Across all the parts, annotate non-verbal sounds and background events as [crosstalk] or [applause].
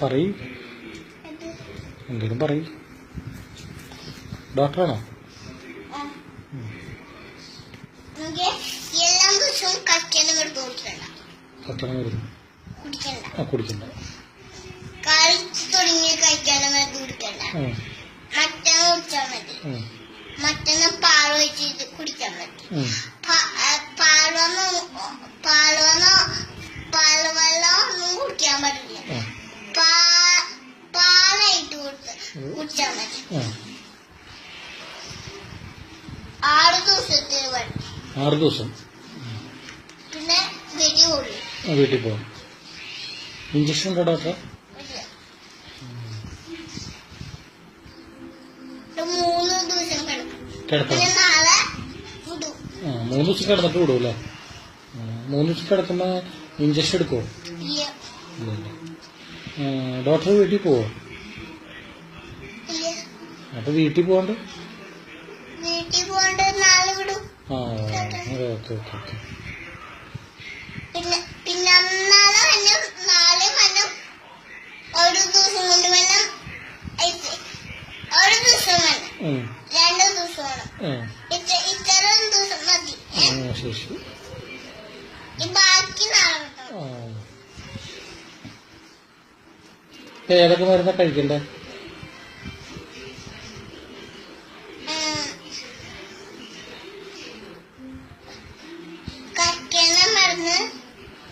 പറയ്. അത് എന്തെങ്കിലും പറയ്. ഡോക്ടറാണോ? ഭക്ഷണം വരുന്നു ആ കുടിക്കണ്ട. കാലത്ത് തുടങ്ങി കഴിക്കണം എടുത്ത് കുടിക്കണ്ട. ഉം, മറ്റന്ന് കുടിച്ചാൽ മതി. ഉം, മറ്റന്ന് പാൽ ഒഴിച്ച് കുടിക്കാൻ മതി. ഉം. പാലൊന്നോ പാലൊന്നോ പാൽവെള്ളം ഒന്നും കുടിക്കാൻ പറ്റില്ല. പാലായിട്ട് കൊടുത്ത്. കുടിച്ചാൽ മതി. ആറ് ദിവസത്തിന് വേണം ആറ് ദിവസം. പിന്നെ വെടി കൊള്ളി ആ, വീട്ടിൽ പോകാം ഇഞ്ചക്ഷൻ ഉണ്ടോ ഡോക്ടർ മൂന്ന് ദിവസം കിടക്കും. നാളെ മൂന്ന് ദിവസം കിടന്നിട്ട് വിടും അല്ലേ? മൂന്ന് ദിവസം കിടക്കുമ്പോ ഇഞ്ചക്ഷൻ എടുക്കുമോ ഡോക്ടർ വീട്ടിൽ പോവോ? അപ്പൊ വീട്ടിൽ പോകാണ്ട്? ആ ഓക്കെ ഓക്കെ ഓക്കെ പിന്നെ പിന്നെ നാളെ തന്നെ നാളെ തന്നെ ഒരു ദിവസം കൊണ്ട് വേണം ഇത് ഒരു ദിവസം വേണം ഉം, രണ്ട് ദിവസം വേണം ഉം. ഇത്ര ഇത്രയും ദിവസം മതി ആ, ഏ? ശരി ശരി ഈ ബാക്കി നാളെ വിട്ടോ ആ. ഇപ്പൊ ഏതൊക്കെ മരുന്ന കഴിക്കണ്ടേ?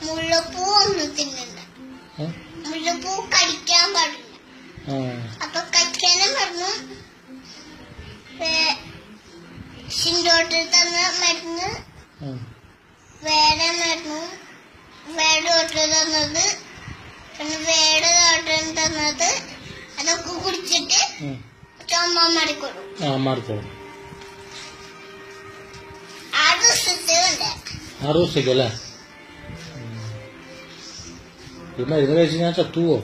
മുല്ലപ്പൂ ഒന്നും തിന്നണ്ട. ഏ? മുല്ലപ്പൂ കടിക്കാൻ പാടില്ല. അപ്പൊ തന്ന മരുന്ന് വേറെ മരുന്ന് വേറെ ഡോക്ടർ തന്നത് തന്നത് അതൊക്കെ കുടിച്ചിട്ട് ആ മാറിക്കോളും ആറ് ഈ മരുന്ന് കഴിച്ച് ഞാൻ ചത്തുവോ.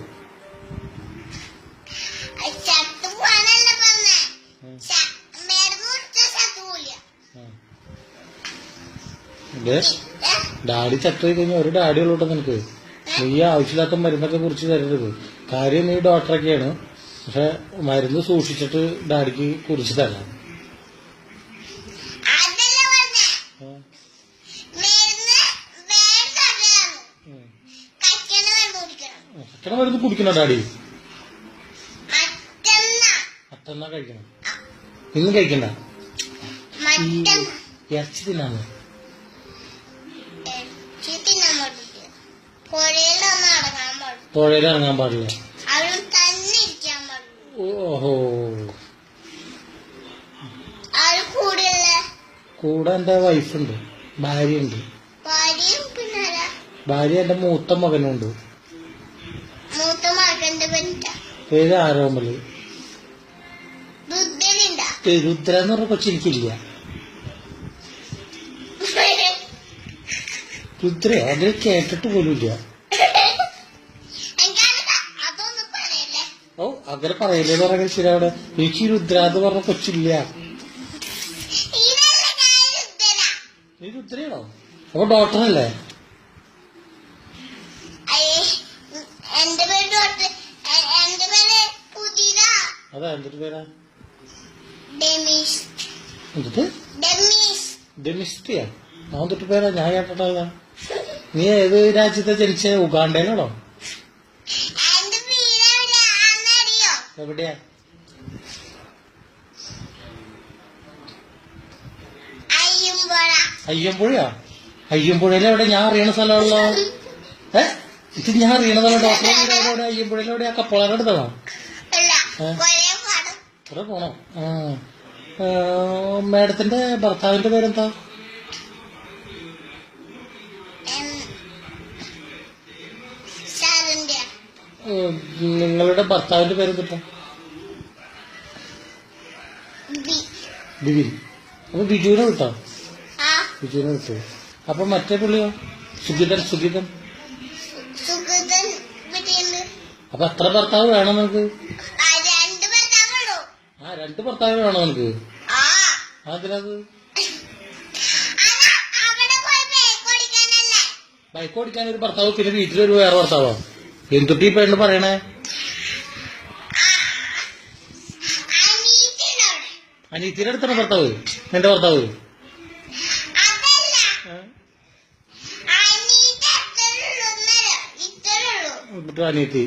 ഡാഡി ചത്തു കഴിഞ്ഞാൽ ഒരു ഡാഡി ഉള്ളൂട്ടോ നിനക്ക്. നീ ആവശ്യമില്ലാത്ത മരുന്നൊക്കെ കുറിച്ച് തരരുത്. കാര്യം നീ ഡോക്ടറൊക്കെയാണ്. പക്ഷെ മരുന്ന് സൂക്ഷിച്ചിട്ട് ഡാഡിക്ക് കുറിച്ച് തരാം ആ. മരുന്ന് കുടിക്കണം ഡാഡി? മറ്റന്ന കഴിക്കണം. ഇന്നും കഴിക്കണ്ട. ഇറച്ചി തിന്നാണ് പുഴയിൽ ഇറങ്ങാൻ പാടില്ല. ഓഹോ. കൂടെ എന്റെ വൈഫുണ്ട് ഭാര്യയുണ്ട്? ഭാര്യ എന്റെ മൂത്ത മകനുണ്ട്. പേര് ആരോമൽ രുദ്ര എന്ന് പറഞ്ഞ കൊച്ചിരിക്കില്ല. [laughs] രുദ്ര അതിൽ കേട്ടിട്ട് പോലും എനിക്കത് അങ്ങനെ പറയില്ലെന്ന് പറഞ്ഞാൽ ശരി എനിക്ക് രുദ്ര എന്ന് പറഞ്ഞ കൊച്ചില്ല. നീ രുദ്രയാണോ? അപ്പൊ ഡോക്ടറല്ലേ? അതാ എന്തൊരു പേരാ? ഡെമീസ്. എന്നിട്ട് ഡെമീസ്. ഡെമിസ്ട്രിയാ? ഞാൻ തൊട്ട് പേരാ? ഞാൻ കേട്ടിട്ടാ നീ ഏത് രാജ്യത്തെ ജനിച്ച? ഉഗാണ്ടയിലാണോ എന്റെ വീട് എവിടെയാ അന്നറിയോ എവിടെയാ? അയ്യുമ്പോഴ. അയ്യമ്പുഴയാ? അയ്യമ്പുഴയിൽ എവിടെ? ഞാൻ അറിയണ സ്ഥലമാണല്ലോ. ഏ? ഇത് ഞാൻ അറിയണ സ്ഥലം ഡോക്ടറെ വീട് എവിടെ? ആ അല്ല ഏ? കൊറേ പോണോ. ആ, മാഡത്തിന്റെ ഭർത്താവിന്റെ പേരെന്താ? നിങ്ങളുടെ ഭർത്താവിന്റെ പേരെന്തിട്ടാ കിട്ടാം ബിബിൻ അപ്പൊ ബിജുവിനെ വിട്ടോ? ആ. ബിജുവിനെ വിട്ടു? അപ്പൊ മറ്റേ പുള്ളിയോ? സുഗിതൻ സുഗിതൻ. അപ്പൊ എത്ര ഭർത്താവ് വേണം നമുക്ക് ഭർത്താവുള്ളൂ ആ രണ്ട് ഭർത്താവ് വേണം നമുക്ക് അതിനത് ബൈക്ക് ഓടിക്കാൻ ഒരു ഭർത്താവ് പിന്നെ വീട്ടിലൊരു വേറെ ഭർത്താവോ? എന്തുട്ടി ഈ പെണ്ണ് പറയണേ? അനീത്തിയുടെ അടുത്താണ് ഭർത്താവ്. നിന്റെ ഭർത്താവ്? അനീത്തി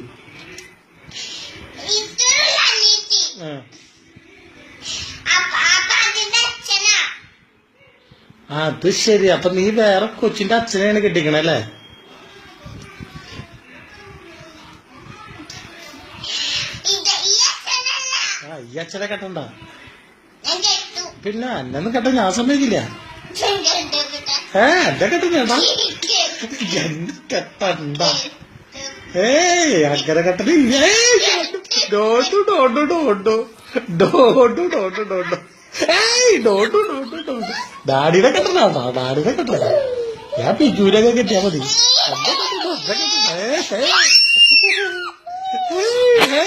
അത് ശരി. അപ്പൊ നീ വേറെ കൊച്ചിന്റെ അച്ഛനെയാണ് കെട്ടിക്കണല്ലേ ഈ അച്ഛനെ കെട്ടണ്ട പിന്നെ എന്നെ കെട്ട ഞാൻ സമ്മതിക്കില്ല ഏ എന്റെ കെട്ട ചേട്ടാ എന്നെ കെട്ടണ്ട ഏയ് അങ്ങനെ ഏയ് ഡോണ്ടു ഡോണ്ടു ഡോണ്ടു ഡാഡിനെ കെട്ടണ ഡാഡിനെ കെട്ടണ ഞാൻ പിജൂരൊക്കെ കെട്ടിയാ മതി എന്നെ കെട്ടണ്ട, ഏ.